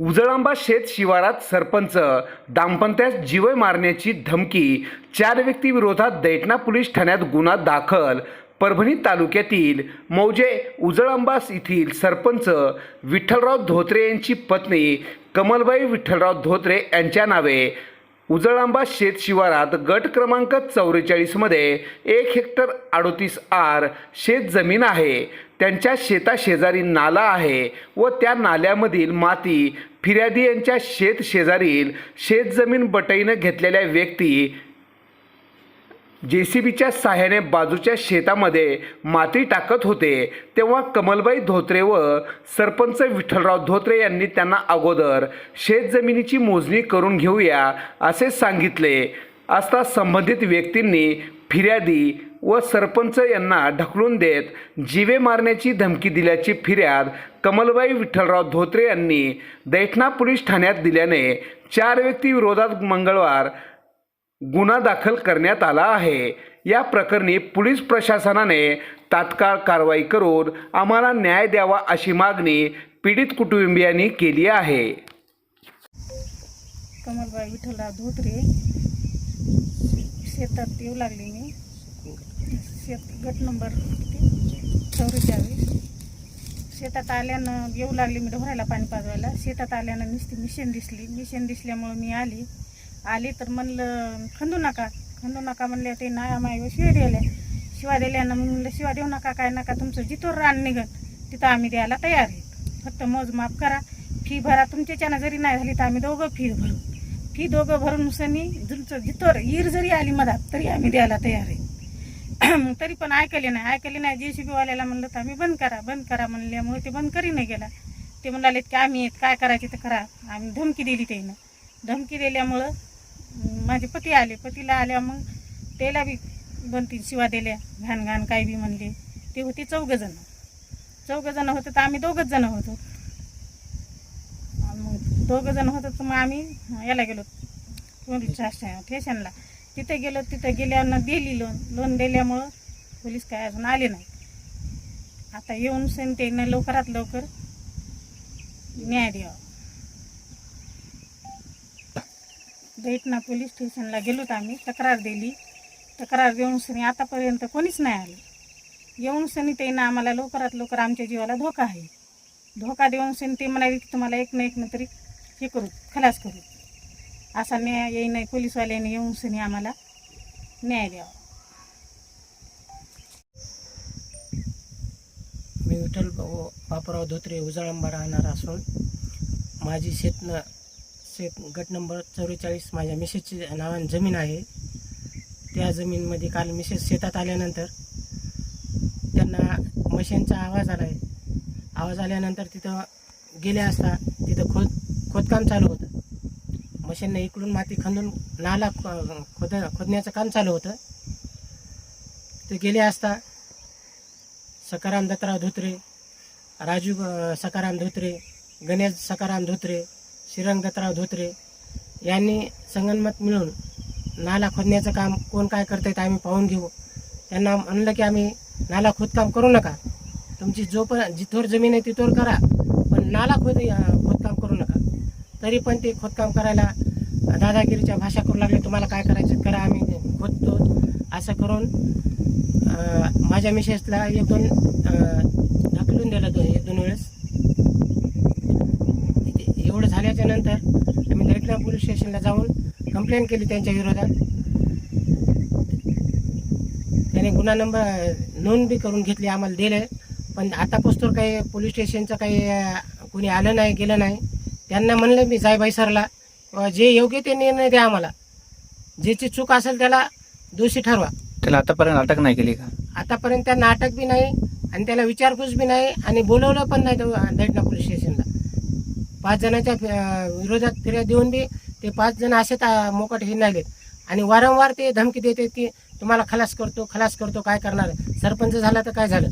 उजळांबा शेत शिवारात सरपंच दाम्पत्यास जीवे मारण्याची धमकी चार व्यक्तीविरोधात दैठणा पोलीस ठाण्यात गुन्हा दाखल. परभणी तालुक्यातील मौजे उजळांबास येथील सरपंच विठ्ठलराव धोत्रे यांची पत्नी कमलबाई विठ्ठलराव धोत्रे यांच्या नावे. उजळांबा शेत शिवारात गट क्रमांक चौवेचाळीसमध्ये एक हेक्टर अडोतीस आर शेत जमीन आहे. त्यांच्या शेताशेजारी नाला आहे व त्या नाल्यामधील माती फिर्यादी यांच्या शेत शेजारील शेतजमीन बटईनं घेतलेल्या व्यक्ती जे सी बीच्या सहाय्याने बाजूच्या शेतामध्ये माती टाकत होते. तेव्हा कमलबाई धोत्रे व सरपंच विठ्ठलराव धोत्रे यांनी त्यांना अगोदर शेतजमिनीची मोजणी करून घेऊया असे सांगितले. असता संबंधित व्यक्तींनी फिर्यादी व सरपंच यांना ढकलून देत जीवे मारण्याची धमकी दिल्याची फिर्याद कमलबाई विठ्ठलराव धोत्रे यांनी दैठणा पोलीस ठाण्यात दिल्याने चार व्यक्ती विरोधात मंगळवार गुन्हा दाखल करण्यात आला आहे. या प्रकरणी पोलीस प्रशासनाने तात्काळ कारवाई करून आम्हाला न्याय द्यावा अशी मागणी पीडित कुटुंबियांनी केली आहे. कमलबाई विठ्ठलराव धोत्रे शेतात येऊ लागली मी. शेत गट नंबर किती चौवेचाळीस शेतात आल्यानं येऊ लागली मी ढोरायला पाणी पाजवायला. शेतात आल्यानं नुसती मिशन दिसली. मिशन दिसल्यामुळं मी आली. आली तर म्हणलं खंदू नका. खंदू नका म्हणले ते नाही आम्हाला शिवाय दिल्या शिवाय दिल्यानं मग म्हणलं शिवाय देऊ नका काय नका. तुमचं जिथं रान निघत तिथं आम्ही द्यायला तयार आहे. फक्त मोजमाप करा. फी भरा. तुमच्याच्यानं जरी नाही झाली तर आम्ही दोघं फी भरू. की दोघं भरून सनी जिथं ईर जरी आली मधात तरी आम्ही द्यायला तयार आहे. मग तरी पण ऐकले नाही. ऐकले नाही. जे सी बीवाल्याला म्हणलं तर आम्ही बंद करा बंद करा म्हणल्यामुळे ते बंद करी नाही गेला. ते म्हणाले की आम्ही आहेत, काय करायचे ते करा. आम्ही धमकी दिली त्यानं. धमकी दिल्यामुळं माझे पती आले. पतीला आल्या मग त्याला बी दोन तीन शिवा दिल्या. घाण घाण काय बी म्हणले. ते होते चौघजणं. चौघजणं होतं तर आम्ही दोघंच जणं होतो. दोघं जण होतं तर मग आम्ही याला गेलो. पोलीस स्टेशनला. तिथे गेलो तिथे गेल्यानं दिली लोन लोन दिल्यामुळं पोलीस काय अजून आले नाही. आता येऊन सेन त्यानं लवकरात लवकर न्याय द्यावा. दैठणा पोलीस स्टेशनला गेलोत आम्ही तक्रार दिली. तक्रार देऊन सनी आतापर्यंत कोणीच नाही आले. येऊन सनी ना आम्हाला लवकरात लवकर आमच्या जीवाला धोका आहे. धोका देऊन सनी ते म्हणाले की तुम्हाला एक ना एक ना तरी हे करू खलास करू. असा न्याय येई नाही पोलीसवाल्याने येऊन सनी आम्हाला न्याय द्यावा. मी विठ्ठल बापराव धोत्रे उजाळंबा राहणार असून माझी शेत शेत गट नंबर चौवेचाळीस माझ्या मिसेसची नावाने जमीन आहे. त्या जमीनमध्ये काल मिसेस शेतात आल्यानंतर त्यांना मशीनचा आवाज आला आहे आवाज आल्यानंतर तिथं गेले असता तिथं खोद खोदकाम चालू होतं. मशीननं इकडून माती खंदून नाला खोद खोदण्याचं काम चालू होतं. ते गेले असता सकाराम दत्तराव धोत्रे राजू सकाराम धोत्रे गणेश सकाराम धोत्रे श्रीरंग दत्तराव धोत्रे यांनी संगनमत मिळून नाला खोदण्याचं काम कोण काय करतायत आम्ही पाहून घेऊ. त्यांना म्हणलं की आम्ही नाला खोदकाम करू नका. तुमची जो पण जिथवर जमीन आहे तिथवर करा. पण नाला खोद अ, खोदकाम करू नका तरी पण ते खोदकाम करायला दादागिरीच्या भाषा करू लागले. तुम्हाला काय करायचं करा आम्ही खोदतो. असं करून माझ्या मिसेसला एक दोन ढकलून दिलं दोन एक दोन वेळेस. एवढं झाल्याच्यानंतर आम्ही दैठणा पोलीस स्टेशनला जाऊन कंप्लेंट केली त्यांच्या विरोधात. त्याने गुन्हा नंबर नोंद बी करून घेतली आम्हाला दिले पण आता पोस्टवर काही पोलीस स्टेशनचं काही कोणी आलं नाही गेलं नाही. त्यांना म्हणलं मी जायबाई सरला जे योग्य ते निर्णय द्या आम्हाला. ज्याची चूक असेल त्याला दोषी ठरवा. त्याला आतापर्यंत अटक नाही केली का? आतापर्यंत त्यांना अटक बी नाही आणि त्याला विचारपूस बी नाही आणि बोलवलं पण नाही दैठणा पोलीस स्टेशनला. पाच जणांच्या विरोधात फिर्याद देऊन बी ते पाच जण असेच अं, मोकाट हिंडायलेत. आणि वारंवार ते धमकी देते की तुम्हाला खलास करतो खलास करतो काय करणार? सरपंच झाला तर काय झालं?